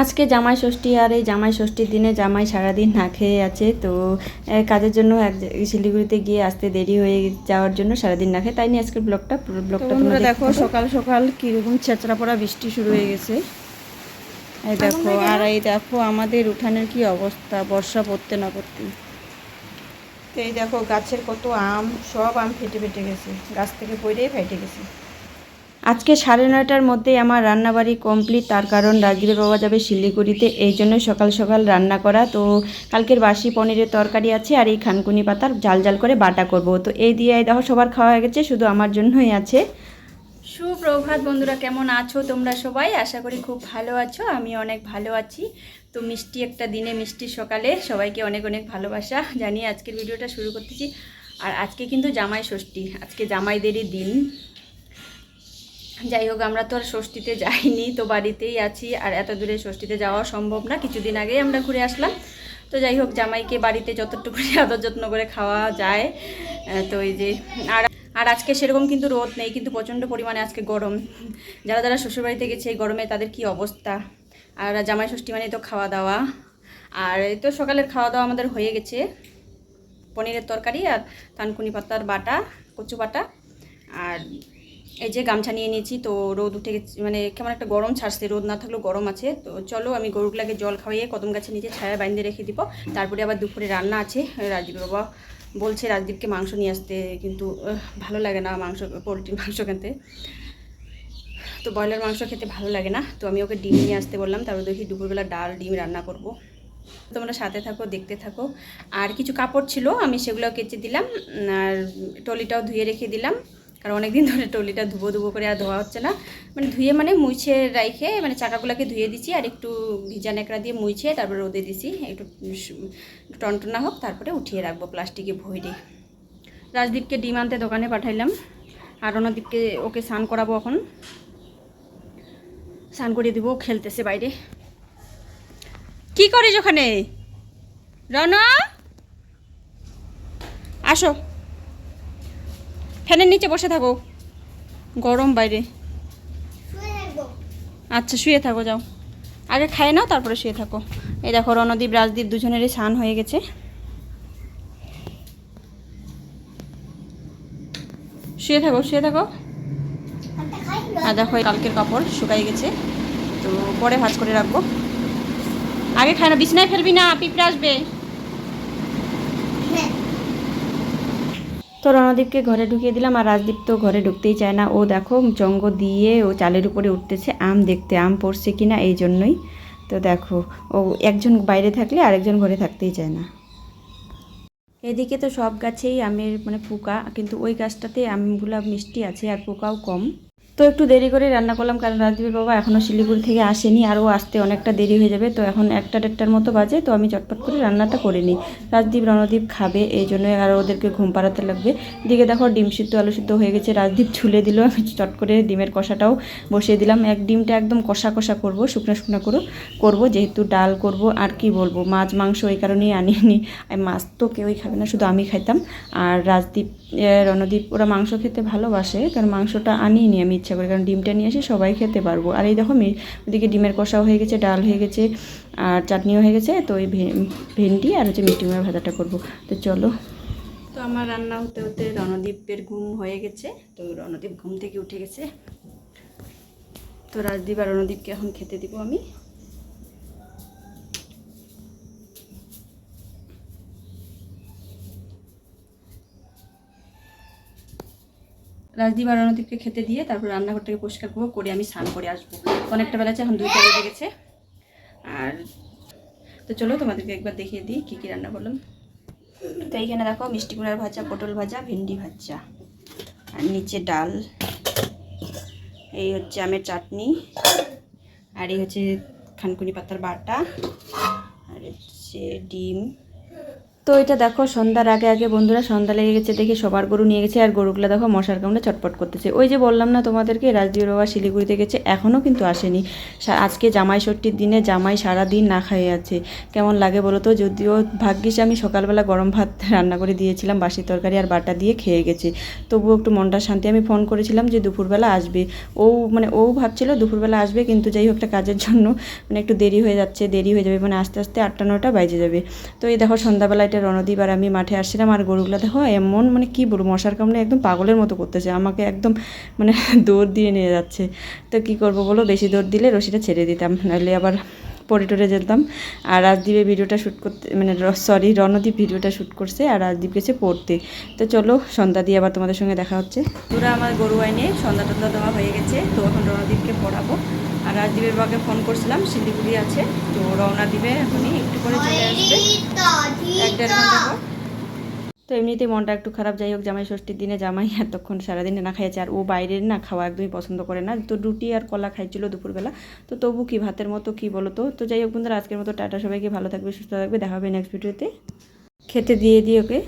আজকে জামাই ষষ্ঠী আর এই জামাই ষষ্ঠীর দিনে জামাই সারাদিন না খেয়ে আছে তো কাজের জন্য এক শিলিগুড়িতে গিয়ে আসতে দেরি হয়ে যাওয়ার জন্য সারাদিন না খেয়ে তাই নিয়ে আজকের ব্লগটা পুরো ব্লগটা তোমরা দেখো সকাল সকাল কীরকম ছেঁচড়া পড়া বৃষ্টি শুরু হয়ে গেছে। এই দেখো আর এই দেখো আমাদের উঠানের কি অবস্থা বর্ষা পড়তে না পড়তে। তো এই দেখো গাছের কত আম সব আম ফেটে ফেটে গেছে গাছ থেকে পড়েই ফেটে গেছে। আজকে সাড়ে নয়টার মধ্যেই আমার রান্নাবাড়ি কমপ্লিট তার কারণ রাজদীপের বাবা যাবে শিলিগুড়িতে, এই জন্য সকাল সকাল রান্না করা। তো কালকের বাসি পনিরের তরকারি আছে আর এই খানকুনি পাতার জাল জাল করে বাটা করব। তো এই দিয়ে দেখো সবার খাওয়া হয়ে গেছে, শুধু আমার জন্যই আছে। সুপ্রভাত বন্ধুরা, কেমন আছো তোমরা সবাই? আশা করি খুব ভালো আছো, আমি অনেক ভালো আছি। তো মিষ্টি একটা দিনে, মিষ্টি সকালে সবাইকে অনেক অনেক ভালোবাসা। জানিয়ে আজকের ভিডিওটা শুরু করতেছি। আর আজকে কিন্তু জামাই ষষ্ঠী, আজকে জামাইদেরই দিন। যাই হোক, আমরা তো আর ষষ্ঠীতে যাইনি, তো বাড়িতেই আছি। আর এত দূরে ষষ্ঠীতে যাওয়া সম্ভব না, কিছুদিন আগেই আমরা ঘুরে আসলাম। তো যাই হোক, জামাইকে বাড়িতে যতটুকু আদর যত্ন করে খাওয়া যায় তো এই যে, আর আর আজকে সেরকম কিন্তু রোদ নেই, কিন্তু প্রচণ্ড পরিমাণে আজকে গরম। যারা যারা শ্বশুরবাড়িতে গেছে, এই গরমে তাদের কি অবস্থা? আর জামাই ষষ্ঠী মানে তো খাওয়া দাওয়া। আর এই তো সকালের খাওয়া দাওয়া আমাদের হয়ে গেছে। পনিরের তরকারি আর থানকুনি পাতার বাটা, কচু বাটা। আর এই যে গামছা নিয়ে নিয়েছি, তো রোদ উঠে গেছে মানে কেমন একটা গরম ছাড়ছে, রোদ না থাকলেও গরম আছে। তো চলো আমি গরুগুলাকে জল খাওয়িয়ে কদম গাছে নিচে ছায়া বাইন্দে রেখে দিব। তারপরে আবার দুপুরে রান্না আছে। রাজদীপ বাবা বলছে, রাজদীপকে মাংস নিয়ে আসতে, কিন্তু ভালো লাগে না মাংস, পোলট্রির মাংস খেতে। তো ব্রয়লার মাংস খেতে ভালো লাগে না। তো আমি ওকে ডিম নিয়ে আসতে বললাম, তারপর দেখি দুপুরবেলা ডাল, ডিম রান্না করব। তোমরা সাথে থাকো, দেখতে থাকো। আর কিছু কাপড় ছিল, আমি সেগুলো কেচে দিলাম, আর টলিটাও ধুয়ে রেখে দিলাম। কারণ অনেকদিন ধরে টলিটা ধুবো ধুবো করে আর ধোয়া হচ্ছে না। মানে ধুয়ে মানে মুছে রাইখে মানে চাকাগুলোকে ধুয়ে দিছি আর একটু ভিজা নেকড়া দিয়ে মুছে তারপরে রোদে দিছি। একটু টনটনা হোক, তারপরে উঠিয়ে রাখব প্লাস্টিকে ভইরে রাজদীপকে ডিম আনতে দোকানে পাঠাইলাম আর অন্যদীপকে ওকে স্নান করাবো এখন। স্নান করিয়ে দেবো খেলতেছে বাইরে। কি করিস ওখানে? রনা আসো। ফ্যানের নিচে বসে থাকো। গরম বাইরে। আচ্ছা শুয়ে থাকো যাও। আগে খায় নাও তারপরে শুয়ে থাকো। এই দেখো রণদীপ রাজদীপ দুজনেরই স্নান হয়ে গেছে। শুয়ে থাকো শুয়ে থাকো। আর দেখো এই কালকের কাপড় শুকাই গেছে। তো পরে ভাজ করে রাখব। আগে খায় না বিছনায় ফেলবি না পিঁপড়ে আসবে। তো রণদীপকে ঘরে ঢুকিয়ে দিলাম আর রাজদীপ তো ঘরে ঢুকতেই চায় না। ও দেখো চঙ্গ দিয়ে ও চালের উপরে উঠতেছে, আম দেখতে, আম পড়ছে কি না এই জন্যই। তো দেখো, ও একজন বাইরে থাকলে আরেকজন ঘরে থাকতেই চায় না। এদিকে তো সব গাছেই আমের মানে পোকা, কিন্তু ওই গাছটাতে আমগুলা মিষ্টি আছে আর পোকাও কম। তো একটু দেরি করে রান্না করলাম, কারণ রাজদীপের বাবা এখনও শিলিগুড়ি থেকে আসেনি, আর ও আসতে অনেকটা দেরি হয়ে যাবে। তো এখন একটা দেড়টার মতো বাজে, তো আমি চটপট করে রান্নাটা করে নিই। রাজদীপ, রণদীপ খাবে, এই জন্য আর ওদেরকে ঘুম পাড়াতে লাগবে। দিকে দেখো, ডিম সিদ্ধ, আলু সিদ্ধ হয়ে গেছে, রাজদীপ ছুলে দিল, আমি চট করে ডিমের কষাটাও বসিয়ে দিলাম। এক ডিমটা একদম কষা কষা করব, শুকনো শুকনো করে করব, যেহেতু ডাল করব, আর কি বলব, মাছ, মাংস এই কারণেই আনিনি। মাছ তো কেউই খাবে না, শুধু আমি খাইতাম। আর রাজদীপ রণদীপ, ওরা মাংস খেতে ভালোবাসে, কারণ মাংসটা আনিনি আমি ইচ্ছা করে, কারণ ডিমটা নিয়ে এসে সবাই খেতে পারব। আর এই দেখো ওদিকে ডিমের কষাও হয়ে গেছে, ডাল হয়ে গেছে, আর চাটনিও হয়ে গেছে, তো ওই ভেন্ডি আর হচ্ছে মিষ্টি কুমড়া ভাজাটা করব। তো চলো। তো আমার রান্না হতে হতে রণদীপের ঘুম হয়ে গেছে, তো রণদীপ ঘুম থেকে উঠে গেছে। তো রাজদীপ আর রণদীপকে এখন খেতে দিব আমি। রাজদীপ আর রণদীপকে খেতে দিয়ে তারপর রান্নাঘর থেকে পরিষ্কার করব, করে আমি স্নান করে আসব। অনেকটা বেলা আছে এখন দুইটা বেজে গেছে। আর তো চলো তোমাদেরকে একবার দেখিয়ে দিই কী কী রান্না করলাম। তো এইখানে দেখো মিষ্টি কুমড়ার ভাজা, পটল ভাজা, ভেন্ডি ভাজা। আর নিচে ডাল। এই হচ্ছে আমের চাটনি। আর এই হচ্ছে খানকুনি পাতার বাটা। আর হচ্ছে ডিম। তো এটা দেখো, সন্ধ্যার আগে আগে বন্ধুরা সন্ধ্যা লেগে গেছে দেখি সবার গরু নিয়ে গেছে আর গরুগুলো দেখো মশার কামড়ে চটপট করতেছে। ওই যে বললাম না তোমাদেরকে রাজদীর বাবা শিলিগুড়িতে গেছে, এখনও কিন্তু আসেনি। আজকে জামাই ষষ্ঠীর দিনে জামাই সারা দিন না খাইয়ে আছে। কেমন লাগে বলো তো? যদিও ভাগ্যিস আমি সকালবেলা গরম ভাত রান্না করে দিয়েছিলাম, বাসি তরকারি আর বাটা দিয়ে খেয়ে গেছে। তবুও একটু মনটা শান্তি। আমি ফোন করেছিলাম যে দুপুরবেলা আসবে। ও মানে ও ভাবছিল দুপুরবেলা আসবে, কিন্তু যাই হোক একটা কাজের জন্য মানে একটু দেরি হয়ে যাচ্ছে, দেরি হয়ে যাবে মানে আস্তে আস্তে আটটা নটা বাজে যাবে। তো এই দেখো সন্ধ্যাবেলা এটা রণদীপ আর আমি মাঠে আসছিলাম আর গরুগুলো দেখো এমন মানে কি বলব, মশার কামড়ে একদম পাগলের মতো করতেছে, আমাকে একদম মানে দৌড় দিয়ে নিয়ে যাচ্ছে। তো কি করব বলো, বেশি দৌড় দিলে রশিটা ছেড়ে দিতাম, নাহলে আবার পরে টরে যেতাম। আর রাজদীপের ভিডিওটা শ্যুট করতে মানে সরি রণদীপ ভিডিওটা শ্যুট করছে আর রাজদীপ গেছে পড়তে। তো চলো, সন্ধ্যা দিয়ে আবার তোমাদের সঙ্গে দেখা হচ্ছে। তোরা আমার গরু আইনে সন্ধ্যা টন্দা দেওয়া হয়ে গেছে, তো এখন রণদীপকে পড়াবো। আর রাজদীপের বাবাকে ফোন করছিলাম, শিলিগুড়ি আছে, তো রওনা দিবে এখনই, একটু করে চলে আসবে। এক দেড় ঘণ্টা তো এমনিতেই মনটা একটু খারাপ। যাই হোক, জামাই ষষ্ঠীর দিনে জামাই এতক্ষণ সারাদিনে না খাইয়েছে। আর ও বাইরের না খাওয়া একদমই পছন্দ করে না। তো রুটি আর কলা খাইছিল দুপুরবেলা। তো তবু কি ভাতের মতো কি বলো তো তো যাই হোক বন্ধুরা, আজকের মতো টাটা। সবাইকে ভালো থাকবে, সুস্থ থাকবে। দেখা হবে নেক্সট ভিডিওতে খেতে দিয়ে দিয়ে ওকে।